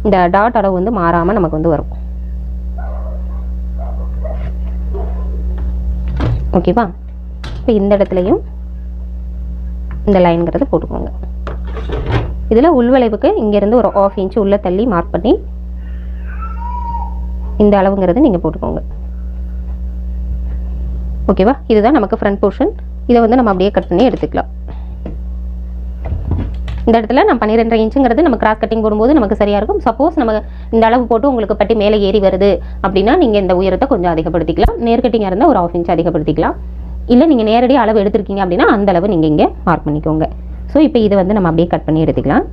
S1: இந்த டாட் அளவு வந்து மாறாமல் நமக்கு வந்து வரும். ஓகேவா இப்போ இந்த இடத்துலையும் இந்த லைனுங்கிறது போட்டுக்கோங்க. இதில் உள்வளைவுக்கு இங்கேருந்து ஒரு ஆஃப் இன்ச் உள்ளே தள்ளி மார்க் பண்ணி இந்த அளவுங்கிறத நீங்கள் போட்டுக்கோங்க. ஓகேவா இதுதான் நமக்கு ஃப்ரண்ட் போர்ஷன் இதை வந்து நம்ம அப்படியே கட் பண்ணி எடுத்துக்கலாம். இந்த இடத்துல நம்ம பன்னிரெண்டரை இன்ச்சுங்கிறது நம்ம கிராஸ் கட்டிங் போடும்போது நமக்கு சரியாக இருக்கும். சப்போஸ் நம்ம இந்த அளவு போட்டு உங்களுக்கு பட்டி மேலே ஏறி வருது அப்படின்னா நீங்கள் இந்த உயரத்தை கொஞ்சம் அதிகப்படுத்திக்கலாம். நேர்கட்டிங்காக இருந்தால் ஒரு ஆஃப் இன்ச் அதிகப்படுத்திக்கலாம். இல்லை நீங்கள் நேரடியாக அளவு எடுத்திருக்கீங்க அப்படின்னா அந்த அளவு நீங்கள் இங்கே மார்க் பண்ணிக்கோங்க. ஸோ இப்போ இதை வந்து நம்ம அப்படியே கட் பண்ணி எடுத்துக்கலாம்.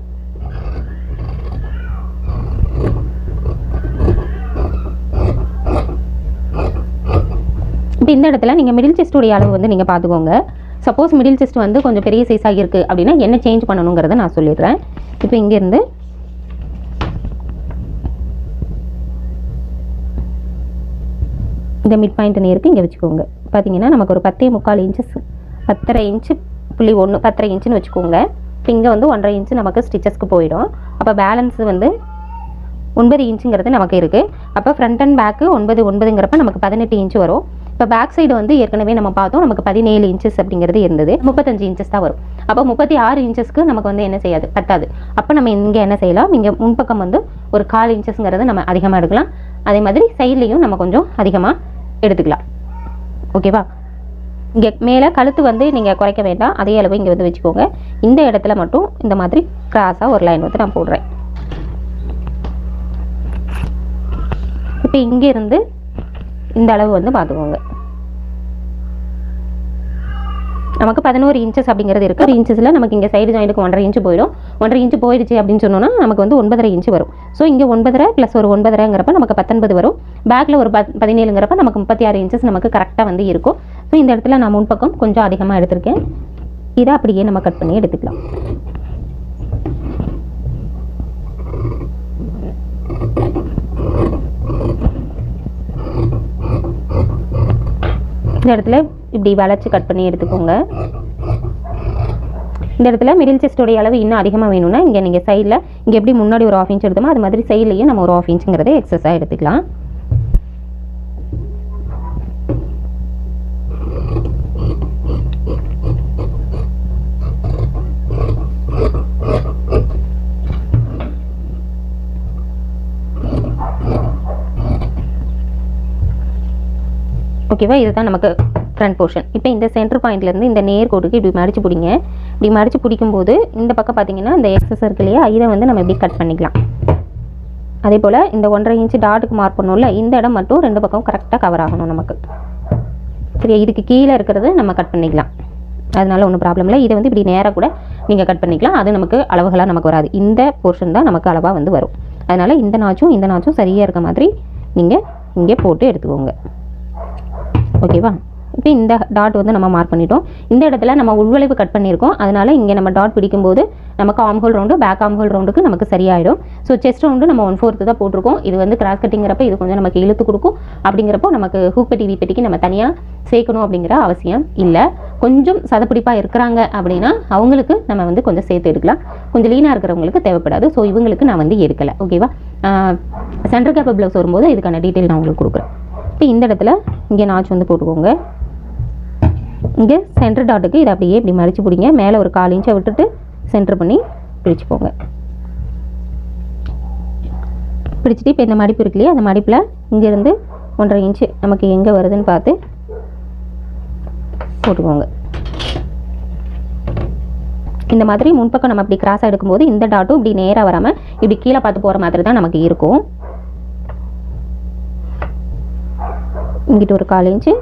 S1: இப்போ இந்த இடத்துல நீங்கள் மிடில் செஸ்ட்டுடைய அளவு வந்து நீங்கள் பார்த்துக்கோங்க. சப்போஸ் மிடில் செஸ்ட் வந்து கொஞ்சம் பெரிய சைஸாக இருக்குது அப்படின்னா என்ன சேஞ்ச் பண்ணணுங்கிறத நான் சொல்லிடுறேன். இப்போ இங்கேருந்து இந்த மிட் பாயிண்ட் நேருக்கு இங்கே வச்சுக்கோங்க. பார்த்தீங்கன்னா நமக்கு ஒரு பத்தே முக்கால் இன்ச்சஸ் பத்தரை இன்ச்சு புள்ளி ஒன்று பத்தரை இன்ச்சுன்னு வச்சுக்கோங்க. இப்போ இங்கே வந்து ஒன்றரை இன்ச்சு நமக்கு ஸ்டிச்சஸ்க்கு போயிடும். அப்போ பேலன்ஸ் வந்து ஒன்பது இன்ச்சுங்கிறது நமக்கு இருக்குது அப்போ ஃப்ரண்ட் அண்ட் பேக்கு ஒன்பது ஒன்பதுங்கிறப்ப நமக்கு பதினெட்டு இன்ச்சு வரும். இப்போ பேக் சைடு வந்து ஏற்கனவே நம்ம பார்த்தோம் நமக்கு பதினேழு இன்ச்சஸ் அப்படிங்கிறது இருந்தது. முப்பத்தஞ்சு இன்ச்சஸ் தான் வரும். அப்போ முப்பத்தி ஆறு இன்ச்சஸ்க்கு நமக்கு வந்து என்ன செய்யாது? பத்தாது அப்போ நம்ம இங்கே என்ன செய்யலாம்? இங்கே முன்பக்கம் வந்து ஒரு கால் இன்ச்சஸ்ங்கிறது நம்ம அதிகமாக எடுக்கலாம். அதே மாதிரி சைட்லேயும் நம்ம கொஞ்சம் அதிகமாக எடுத்துக்கலாம். ஓகேவா? இங்கே மேலே கழுத்து வந்து நீங்கள் குறைக்க வேண்டாம். அதே அளவு இங்கே வந்து வச்சுக்கோங்க. இந்த இடத்துல மட்டும் இந்த மாதிரி கிராஸாக ஒரு லைன் வந்து நான் போடுறேன். இப்போ இங்கேருந்து இந்த அளவு வந்து பார்த்துக்கோங்க நமக்கு பதினோரு இன்ச்சஸ் அப்படிங்கிறது இருக்குது ஒரு இன்ச்சஸில் நமக்கு இங்கே சைடு ஜாயிண்ட்டுக்கு ஒன்றரை இன்ச்சு போயிடும். ஒன்றரை இன்ச்சு போயிடுச்சு அப்படின்னு சொன்னோன்னா நமக்கு வந்து ஒன்பதரை இன்ச்சு வரும். ஸோ இங்கே ஒன்பதரை ப்ளஸ் ஒரு ஒன்பதரைங்கிறப்ப நமக்கு பத்தொன்பது வரும். பேக்கில் ஒரு பத் பதினேழுங்கிறப்ப நமக்கு முப்பத்தி ஆறு இன்ச்சஸ் நமக்கு கரெக்டாக வந்து இருக்கும். ஸோ இந்த இடத்துல நான் முன்பக்கம் கொஞ்சம் அதிகமாக எடுத்திருக்கேன். இதை அப்படியே நம்ம கட் பண்ணி எடுத்துக்கலாம். இந்த இடத்துல இப்படி வளைச்சி கட் பண்ணி எடுத்துக்கோங்க. இந்த இடத்துல மிடில் செஸ்டோடைய அளவு இன்னும் அதிகமாக வேணும்னா இங்கே நீங்கள் சைடில் இங்கே எப்படி முன்னாடி ஒரு ஆஃப் இன்ச் எடுத்தோமோ அது மாதிரி சைட்லேயும் நம்ம ஒரு ஆஃப் இன்ச்சுங்கிறத எக்ஸஸாக எடுத்துக்கலாம். ஓகேவா இதுதான் நமக்கு ஃப்ரண்ட் போர்ஷன் இப்போ இந்த சென்டர் பாயிண்ட்லேருந்து இந்த நேர்கோட்டுக்கு இப்படி மடிச்சு பிடிங்க. இப்படி மடித்து பிடிக்கும்போது இந்த பக்கம் பார்த்தீங்கன்னா இந்த எக்ஸஸ் இருக்குல்லையே இதை வந்து நம்ம இப்படி கட் பண்ணிக்கலாம்? அதே போல் இந்த ஒன்றரை இன்ச்சு டாட்டுக்கு மார்க் பண்ணோம்ல இந்த இடம் மட்டும் ரெண்டு பக்கம் கரெக்டாக கவர் ஆகணும் நமக்கு. சரியா? இதுக்கு கீழே இருக்கிறது நம்ம கட் பண்ணிக்கலாம். அதனால் ஒன்றும் ப்ராப்ளம் இல்லை. இதை வந்து இப்படி நேராக கூட நீங்கள் கட் பண்ணிக்கலாம். அது நமக்கு அளவுகளாக நமக்கு வராது. இந்த போர்ஷன் தான் நமக்கு அளவாக வந்து வரும். அதனால் இந்த நாச்சும் இந்த நாச்சும் சரியாக இருக்க மாதிரி நீங்கள் இங்கே போட்டு எடுத்துக்கோங்க. ஓகேவா இப்போ இந்த டாட் வந்து நம்ம மார்க் பண்ணிட்டோம். இந்த இடத்துல நம்ம உள்வளைவு கட் பண்ணியிருக்கோம். அதனால் இங்கே நம்ம டாட் பிடிக்கும்போது நமக்கு armhole round back armhole ரவுண்டுக்கு நமக்கு சரியாயிடும். ஸோ செஸ்ட் ரவுண்டு நம்ம ஒன் ஃபோர்த்து தான் போட்டிருக்கோம். இது வந்து கிராஸ் கட்டிங்கிறப்ப இது கொஞ்சம் நமக்கு இழுத்து கொடுக்கும். அப்படிங்கிறப்போ நமக்கு ஹூக் பெட்டி வீப்பெட்டிக்கு நம்ம தனியாக சேர்க்கணும் அப்படிங்கிற அவசியம் இல்லை. கொஞ்சம் சதப்பிடிப்பாக இருக்கிறாங்க அப்படின்னா அவங்களுக்கு நம்ம வந்து கொஞ்சம் சேர்த்து எடுக்கலாம். கொஞ்சம் லீனாக இருக்கிறவங்களுக்கு தேவைப்படாது. ஸோ இவங்களுக்கு நான் வந்து எடுக்கலை. ஓகேவா சென்டர் கேப் ப்ளவுஸ் வரும்போது இதுக்கான டீட்டெயில் நான் உங்களுக்கு கொடுக்குறேன். இப்போ இந்த இடத்துல இங்கே நாச்சு வந்து போட்டுக்கோங்க. இங்கே சென்டர் டாட்டுக்கு இதை அப்படியே இப்படி மடிச்சு பிடிங்க. மேலே ஒரு கால் இன்ச்சை விட்டுட்டு சென்டர் பண்ணி பிடிச்சிக்கோங்க. பிடிச்சிட்டு இப்போ இந்த மடிப்பு இருக்கு இல்லையா? அந்த மடிப்பில் இங்கேருந்து ஒன்றரை இன்ச்சு நமக்கு எங்கே வருதுன்னு பார்த்து போட்டுக்கோங்க. இந்த மாதிரி முன்பக்கம் நம்ம அப்படி கிராஸாக எடுக்கும்போது இந்த டாட்டும் இப்படி நேராக வராமல் இப்படி கீழே பார்த்து போகிற மாதிரி தான் நமக்கு இருக்கும். இங்கிட்டு ஒரு கால் இன்ச்சு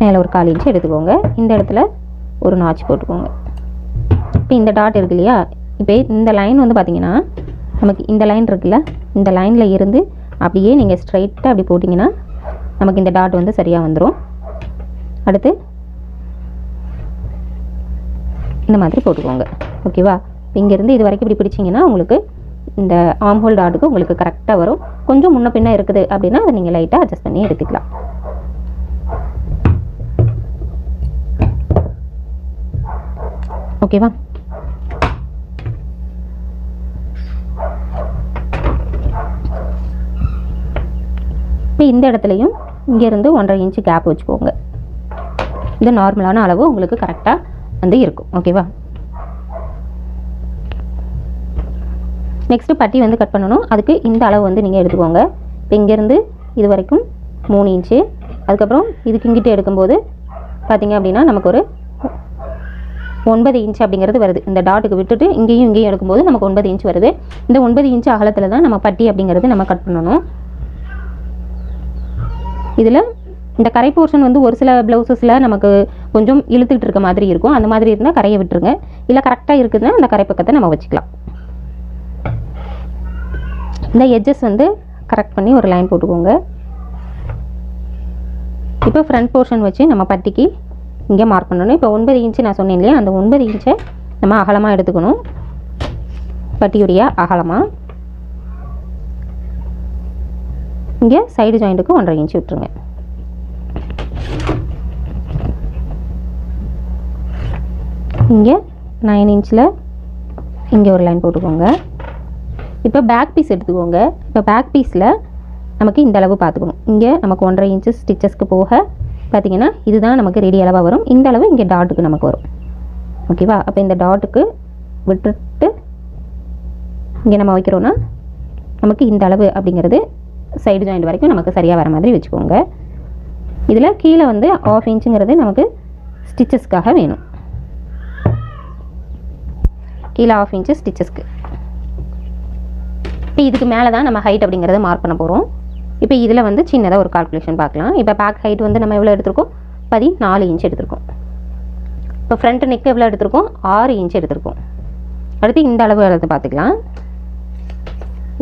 S1: மேலே ஒரு கால் இன்ச்சு எடுத்துக்கோங்க. இந்த இடத்துல ஒரு நாச்சு போட்டுக்கோங்க. இப்போ இந்த டாட் இருக்கு இல்லையா? இப்போ இந்த லைன் வந்து பார்த்தீங்கன்னா நமக்கு இந்த லைன் இருக்குல்ல? இந்த லைனில் இருந்து அப்படியே நீங்கள் ஸ்ட்ரைட்டாக அப்படி போட்டிங்கன்னா நமக்கு இந்த டாட் வந்து சரியாக வந்துடும் அடுத்து இந்த மாதிரி போட்டுக்கோங்க. ஓகேவா இங்கேருந்து இது வரைக்கும் இப்படி பிடிச்சிங்கன்னா உங்களுக்கு இந்த ஆம் ஹோல் டாட்டுக்கு உங்களுக்கு கரெக்டாக வரும். கொஞ்சம் முன்ன பின்ன இருக்குது அப்படின்னா அதை நீங்கள் லைட்டாக அட்ஜஸ்ட் பண்ணி எடுத்துக்கலாம். ஓகேவா இப்போ இந்த இடத்துலையும் இங்கேருந்து ஒன்றரை இன்ச்சு கேப் வச்சுக்கோங்க. இது நார்மலான அளவு உங்களுக்கு கரெக்டாக வந்து இருக்கும். ஓகேவா நெக்ஸ்ட்டு பட்டி வந்து கட் பண்ணணும். அதுக்கு இந்த அளவு வந்து நீங்கள் எடுத்துக்கோங்க. இப்போ இங்கேருந்து இது வரைக்கும் மூணு இன்ச்சு. அதுக்கப்புறம் இதுக்கு இங்கிட்டு எடுக்கும்போது பார்த்திங்க அப்படின்னா நமக்கு ஒரு ஒன்பது இன்ச் அப்படிங்கிறது வருது. இந்த டாட்டுக்கு விட்டுட்டு இங்கேயும் இங்கேயும் எடுக்கும்போது நமக்கு ஒன்பது இன்ச் வருது. இந்த ஒன்பது இன்ச் அகலத்தில் தான் நம்ம பட்டி அப்படிங்கிறது நம்ம கட் பண்ணணும். இதில் இந்த கரை போர்ஷன் வந்து ஒரு சில ப்ளவுசஸில் நமக்கு கொஞ்சம் இழுத்துக்கிட்டு இருக்க மாதிரி இருக்கும். அந்த மாதிரி இருந்தால் கரையை விட்டுருங்க. இல்லை கரெக்டாக இருக்குதுன்னா அந்த கரை பக்கத்தை நம்ம வச்சுக்கலாம். இந்த எட்ஜஸ் வந்து கரெக்ட் பண்ணி ஒரு லைன் போட்டுக்கோங்க. இப்போ ஃப்ரண்ட் போர்ஷன் வச்சு நம்ம பட்டிக்கு இங்கே மார்க் பண்ணணும். இப்போ ஒன்பது இன்ச்சு நான் சொன்னேன் இல்லையா? அந்த ஒன்பது இன்ச்சை நம்ம அகலமாக எடுத்துக்கணும். பட்டியுடைய அகலமாக இங்கே சைடு ஜாயிண்ட்டுக்கு ஒன்றரை இன்ச்சு விட்டுருங்க. இங்கே நைன் இன்ச்சில் இங்கே ஒரு லைன் போட்டுக்கோங்க. இப்போ பேக் பீஸ் எடுத்துக்கோங்க. இப்போ பேக் பீஸில் நமக்கு இந்த அளவு பார்த்துக்கணும். இங்கே நமக்கு ஒன்றரை இன்ச்சு ஸ்டிச்சஸ்க்கு போக பார்த்தீங்கன்னா இதுதான் நமக்கு ரெடி அளவாக வரும். இந்த அளவு இங்கே டாட்டுக்கு நமக்கு வரும். ஓகேவா அப்போ இந்த டாட்டுக்கு விட்டுட்டு இங்கே நம்ம வைக்கிறோன்னா நமக்கு இந்த அளவு அப்படிங்கிறது சைடு ஜாயிண்ட் வரைக்கும் நமக்கு சரியாக வர மாதிரி வச்சுக்கோங்க. இதில் கீழே வந்து ஆஃப் இன்ச்சுங்கிறது நமக்கு ஸ்டிச்சஸ்க்காக வேணும். கீழே ஆஃப் இன்ச்சு ஸ்டிச்சஸ்க்கு இப்போ இதுக்கு மேலே தான் நம்ம ஹைட் அப்படிங்கிறத மார்க் பண்ண போகிறோம் இப்போ இதில் வந்து சின்னதாக ஒரு கால்குலேஷன் பார்க்கலாம். இப்போ பேக் ஹைட் வந்து நம்ம எவ்வளோ எடுத்திருக்கோம்? பதினாலு இன்ச் எடுத்திருக்கோம். இப்போ ஃப்ரண்ட் நெக் எவ்வளோ எடுத்திருக்கோம்? ஆறு இன்ச் எடுத்திருக்கோம். அடுத்து இந்த அளவு அளவு பார்த்துக்கலாம்.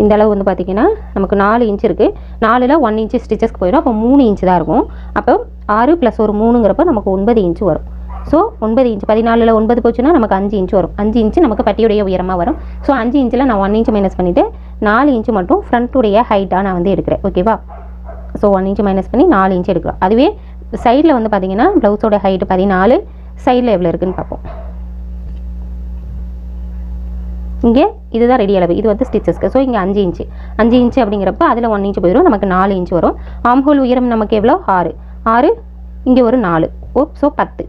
S1: இந்த அளவு வந்து பார்த்திங்கன்னா நமக்கு நாலு இன்ச் இருக்குது நாலில் ஒன் இன்ச்சு ஸ்டிச்சஸ்க்கு போயிடும். அப்போ மூணு இன்ச்சு தான் இருக்கும். அப்போ ஆறு ப்ளஸ் ஒரு மூணுங்கிறப்ப நமக்கு ஒன்பது இன்ச்சு வரும். ஸோ ஒன்பது இன்ச் பதினாலில் ஒன்பது போச்சுன்னா நமக்கு அஞ்சு இன்ச் வரும். அஞ்சு இன்ச்சு நமக்கு பட்டியுடைய உயரமாக வரும். ஸோ அஞ்சு இன்ச்சில் நான் ஒன் இன்ச் மைனஸ் பண்ணிவிட்டு நாலு இன்ச்சு மட்டும் ஃப்ரண்ட்டுடைய ஹைட்டாக நான் வந்து எடுக்கிறேன். ஓகேவா ஸோ ஒன் இன்ச் மைனஸ் பண்ணி நாலு இன்ச்சு எடுக்கிறோம். அதுவே சைடில் வந்து பார்த்தீங்கன்னா ப்ளவுஸோட ஹைட்டு பதினாலு சைடில் எவ்வளோ இருக்குதுன்னு பார்ப்போம் இங்கே இதுதான் ரெடி அளவு. இது வந்து ஸ்டிச்சஸ்க்கு ஸோ இங்கே அஞ்சு இன்ச்சு அஞ்சு இன்ச்சு அப்படிங்கிறப்ப அதில் ஒன் இன்ச் போயிடும் நமக்கு நாலு இன்ச் வரும். ஆம்ஹோல் உயரம் நமக்கு எவ்வளோ ஆறு. ஆறு இங்கே ஒரு நாலு. ஓ ஸோ பத்து.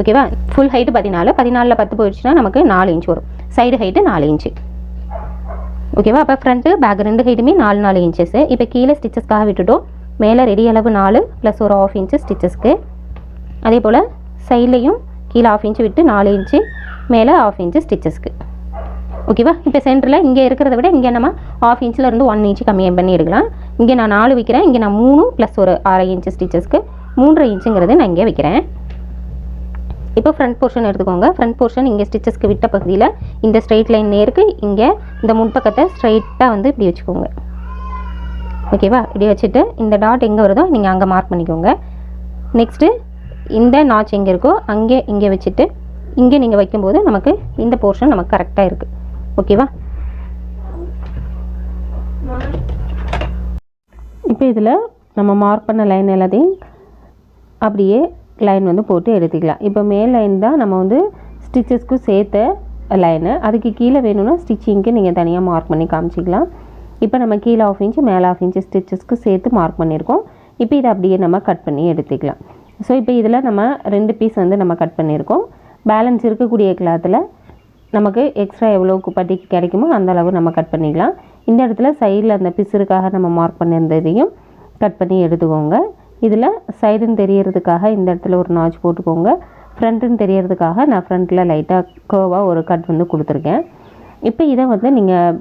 S1: ஓகேவா ஃபுல் ஹைட்டு பதினாலு. பதினாலில் பத்து போயிடுச்சுன்னா நமக்கு நாலு இன்ச் வரும். சைடு ஹைட்டு நாலு இன்ச்சு ஓகேவா அப்போ ஃப்ரண்ட்டு பேக் ரெண்டு ஹைட்டுமே நாலு நாலு இன்ச்சஸ்ஸு இப்போ கீழே ஸ்டிச்சஸ்க்காக விட்டுட்டோம். மேலே ரெடி அளவு நாலு ப்ளஸ் ஒரு ஆஃப் இன்ச்சு ஸ்டிச்சஸ்க்கு அதே போல் சைட்லேயும் கீழே ஆஃப் இன்ச்சு விட்டு நாலு இன்ச்சு மேலே ஆஃப் இன்ச்சு ஸ்டிச்சஸ்க்கு ஓகேவா இப்போ சென்டரில் இங்கே இருக்கிறத விட இங்கே நம்ம ஆஃப் இன்ச்சில் இருந்து ஒன் இன்ச்சு கம்மியாக பண்ணி எடுக்கலாம். இங்கே நான் நாலு வைக்கிறேன். இங்கே நான் மூணு ப்ளஸ் ஒரு அரை இன்ச்சு ஸ்டிச்சஸ்க்கு மூன்றரை இன்ச்சுங்கிறது நான் இங்கே வைக்கிறேன். இப்போ ஃப்ரண்ட் போர்ஷன் எடுத்துக்கோங்க. ஃப்ரண்ட் போர்ஷன் இங்கே ஸ்டிச்சஸ்க்கு விட்ட பகுதியில் இந்த ஸ்ட்ரைட் லைன் நேருக்கு இங்கே இந்த முன்பக்கத்தை ஸ்ட்ரைட்டாக வந்து இப்படி வச்சுக்கோங்க. ஓகேவா இப்படி வச்சுட்டு இந்த டாட் எங்கே வருதோ நீங்கள் அங்கே மார்க் பண்ணிக்கோங்க. நெக்ஸ்ட்டு இந்த நாச் எங்கே இருக்கோ அங்கே இங்கே வச்சுட்டு இங்கே நீங்கள் வைக்கும்போது நமக்கு இந்த போர்ஷன் நமக்கு கரெக்டாக இருக்குது ஓகேவா இப்போ இதில் நம்ம மார்க் பண்ண லைன் எல்லாத்தையும் அப்படியே லைன் வந்து போட்டு எடுத்துக்கலாம். இப்போ மேல் லைன் தான் நம்ம வந்து ஸ்டிச்சஸ்க்கு சேர்த்த லைனு அதுக்கு கீழே வேணும்னா ஸ்டிச்சிங்க்கு நீங்கள் தனியாக மார்க் பண்ணி காமிச்சிக்கலாம். இப்போ நம்ம கீழே ஆஃப் இன்ச்சு மேலே ஆஃப் இன்ச்சு ஸ்டிச்சஸ்க்கு சேர்த்து மார்க் பண்ணியிருக்கோம். இப்போ இதை அப்படியே நம்ம கட் பண்ணி எடுத்துக்கலாம். ஸோ இப்போ இதில் நம்ம ரெண்டு பீஸ் வந்து நம்ம கட் பண்ணியிருக்கோம். பேலன்ஸ் இருக்கக்கூடிய கிளாத்தில் நமக்கு எக்ஸ்ட்ரா எவ்வளோக்கு பட்டிக்கு கிடைக்குமோ அந்த அளவு நம்ம கட் பண்ணிக்கலாம். இந்த இடத்துல சைடில் அந்த பிசுருக்காக நம்ம மார்க் பண்ணியிருந்ததையும் கட் பண்ணி எடுத்துக்கோங்க. இதில் சைடுன்னு தெரியறதுக்காக இந்த இடத்துல ஒரு நாச் போட்டுக்கோங்க. ஃப்ரண்ட்டுன்னு தெரியறதுக்காக நான் ஃப்ரண்ட்டில் லைட்டாக கர்வாக ஒரு கட் வந்து கொடுத்துருக்கேன். இப்போ இதை வந்து நீங்கள்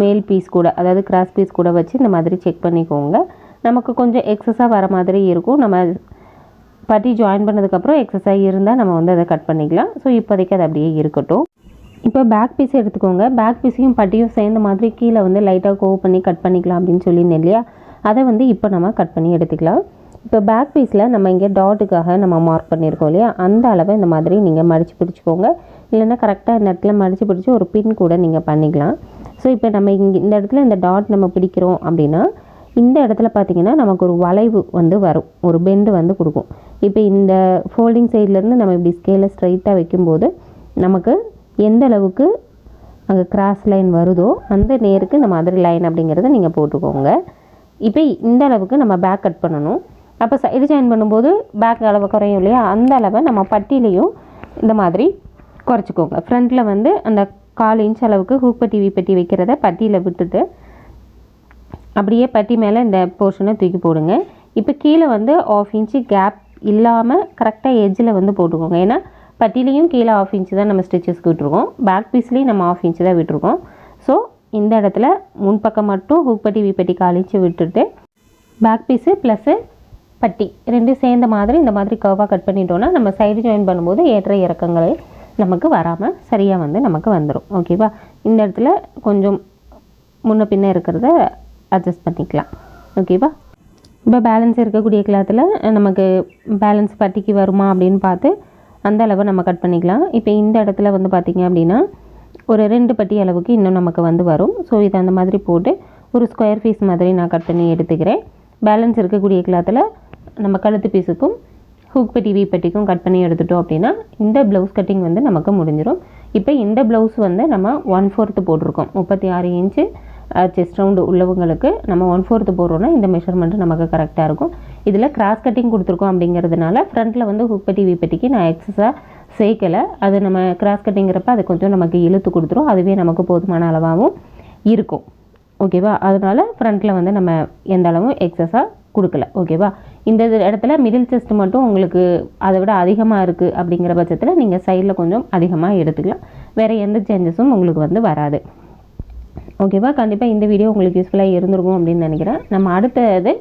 S1: மேல் பீஸ் கூட அதாவது கிராஸ் பீஸ் கூட வச்சு இந்த மாதிரி செக் பண்ணிக்கோங்க. நமக்கு கொஞ்சம் எக்ஸஸாக வர மாதிரி இருக்கும். நம்ம பட்டி ஜாயின் பண்ணதுக்கப்புறம் எக்ஸஸாக இருந்தால் நம்ம வந்து அதை கட் பண்ணிக்கலாம். ஸோ இப்போதைக்கு அது அப்படியே இருக்கட்டும். இப்போ பேக் பீஸ் எடுத்துக்கோங்க. பேக் பீஸையும் பட்டியும் சேர்ந்த மாதிரி கீழே வந்து லைட்டாக கோவ் பண்ணி கட் பண்ணிக்கலாம் அப்படின்னு சொல்லியிருந்தேன் இல்லையா? அதை வந்து இப்போ நம்ம கட் பண்ணி எடுத்துக்கலாம். இப்போ பேக் பீஸில் நம்ம இங்கே டாட்டுக்காக நம்ம மார்க் பண்ணியிருக்கோம் இல்லையா? அந்த அளவை இந்த மாதிரி நீங்கள் மடித்து பிடிச்சிக்கோங்க. இல்லைன்னா கரெக்டாக இந்த இடத்துல மடித்து பிடிச்சி ஒரு பின் கூட நீங்கள் பண்ணிக்கலாம். ஸோ இப்போ நம்ம இங்கே இந்த இடத்துல இந்த டாட் நம்ம பிடிக்கிறோம் அப்படின்னா இந்த இடத்துல பார்த்தீங்கன்னா நமக்கு ஒரு வளைவு வந்து வரும். ஒரு பெண்டு வந்து கொடுக்கும். இப்போ இந்த ஃபோல்டிங் சைட்லேருந்து நம்ம இப்படி ஸ்கேலை ஸ்ட்ரைட்டாக வைக்கும்போது நமக்கு எந்த அளவுக்கு அங்கே கிராஸ் லைன் வருதோ அந்த நேருக்கு நம்ம அதர் லைன் அப்படிங்கிறத நீங்கள் போட்டுக்கோங்க. இப்போ இந்த அளவுக்கு நம்ம பேக் கட் பண்ணணும். அப்போ சைடு ஜாயின் பண்ணும்போது பேக் அளவு குறையும் இல்லையா? அந்த அளவை நம்ம பட்டிலையும் இந்த மாதிரி குறைச்சிக்கோங்க. ஃப்ரண்ட்டில் வந்து அந்த கால் இன்ச் அளவுக்கு ஹூக் பட்டி வி பட்டி வைக்கிறத பட்டியில் விட்டுட்டு அப்படியே பட்டி மேலே இந்த போர்ஷனை தூக்கி போடுங்க. இப்போ கீழே வந்து ஆஃப் இன்ச்சு கேப் இல்லாமல் கரெக்டாக எஜ்ஜில் வந்து போட்டுக்கோங்க. ஏன்னா பட்டிலையும் கீழே ஆஃப் இன்ச்சு தான் நம்ம ஸ்டிச்சஸ்க்கு விட்டுருக்கோம். பேக் பீஸ்லேயும் நம்ம ஆஃப் இன்ச்சு தான் விட்டுருக்கோம். ஸோ இந்த இடத்துல முன்பக்கம் மட்டும் ஹூக் பட்டி விப்பட்டி காலிச்சு விட்டுட்டு பேக் பீஸு ப்ளஸ்ஸு பட்டி. ரெண்டும் சேர்ந்த மாதிரி இந்த மாதிரி கர்வாக கட் பண்ணிட்டோன்னா நம்ம சைடு ஜாயின் பண்ணும்போது ஏற்ற இறக்கங்களே நமக்கு வராமல் சரியாக வந்து நமக்கு வந்துடும் ஓகேவா இந்த இடத்துல கொஞ்சம் முன்ன பின்ன இருக்கிறத அட்ஜஸ்ட் பண்ணிக்கலாம். ஓகேவா இப்போ பேலன்ஸ் இருக்கக்கூடிய கிளாத்தில் நமக்கு பேலன்ஸ் பட்டிக்கு வருமா அப்படின்னு பார்த்து அந்த அளவை நம்ம கட் பண்ணிக்கலாம். இப்போ இந்த இடத்துல வந்து பார்த்திங்க அப்படின்னா ஒரு ரெண்டு பட்டி அளவுக்கு இன்னும் நமக்கு வந்து வரும். ஸோ இதை அந்த மாதிரி போட்டு ஒரு ஸ்கொயர் பீஸ் மாதிரி நான் கட் பண்ணி எடுத்துக்கிறேன். பேலன்ஸ் இருக்கக்கூடிய கிளாத்தில் நம்ம கழுத்து பீஸுக்கும் ஹூக் பெட்டி வீ பெட்டிக்கும் கட் பண்ணி எடுத்துட்டோம் அப்படின்னா இந்த ப்ளவுஸ் கட்டிங் வந்து நமக்கு முடிஞ்சிடும் இப்போ இந்த ப்ளவுஸ் வந்து நம்ம ஒன் ஃபோர்த்து போட்டிருக்கோம். முப்பத்தி ஆறு இன்ச்சு செஸ்ட் ரவுண்டு உள்ளவங்களுக்கு நம்ம ஒன் ஃபோர்த்து போடுறோன்னா இந்த மெஷர்மெண்ட்டு நமக்கு கரெக்டாக இருக்கும். இதில் கிராஸ் கட்டிங் கொடுத்துருக்கோம் அப்படிங்கிறதுனால ஃப்ரண்ட்டில் வந்து ஹுக் வீ பெட்டிக்கு நான் எக்ஸஸாக சேர்க்கலை. அது நம்ம கிராஸ் கட்டிங்கிறப்ப அது கொஞ்சம் நமக்கு இழுத்து கொடுத்துரும். அதுவே நமக்கு போதுமான அளவாகவும் இருக்கும். ஓகேவா? அதனால் ஃப்ரண்ட்டில் வந்து நம்ம எந்த அளவும் எக்ஸஸாக கொடுக்கல. ஓகேவா? இந்த இது இடத்துல மிடில் செஸ்ட் மட்டும் உங்களுக்கு அதை விட அதிகமாக இருக்குது அப்படிங்கிற பட்சத்தில் நீங்கள் சைடில் கொஞ்சம் அதிகமாக எடுத்துக்கலாம். வேறு எந்த சேஞ்சஸும் உங்களுக்கு வந்து வராது. ஓகேவா? கண்டிப்பாக இந்த வீடியோ உங்களுக்கு யூஸ்ஃபுல்லாக இருந்திருக்கும் அப்படின்னு நினைக்கிறேன். நம்ம அடுத்தது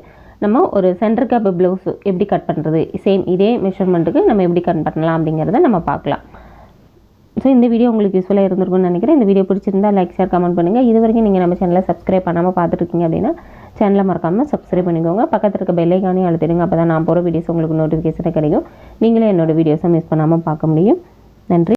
S1: நம்ம ஒரு சென்டர் கேப் ப்ளவுஸ் எப்படி கட் பண்ணுறது சேம் இதே மெஷர்மெண்ட்டுக்கு நம்ம எப்படி கட் பண்ணலாம் அப்படிங்கிறத நம்ம பார்க்கலாம். ஸோ இந்த வீடியோ உங்களுக்கு யூஸ்ஃபுல்லாக இருந்திருக்கும்னு நினைக்கிறேன். இந்த வீடியோ பிடிச்சிருந்தா லைக் ஷேர் கமெண்ட் பண்ணுங்கள் இது வரைக்கும் நீங்கள் நம்ம சேனலை சப்ஸ்கிரைப் பண்ணாமல் பார்த்துருக்கீங்க அப்படின்னா சேனலை மறக்காமல் சப்ஸ்கிரைப் பண்ணிக்கோங்க. பக்கத்தில் இருக்க பெல்லைக்கானே அழுத்திடுங்க. அப்போ தான் நான் போகிற வீடியோஸ் உங்களுக்கு நோட்டிஃபிகேஷனை கிடைக்கும். நீங்களே என்னோடய வீடியோஸை மிஸ் பண்ணாமல் பார்க்க முடியும். நன்றி.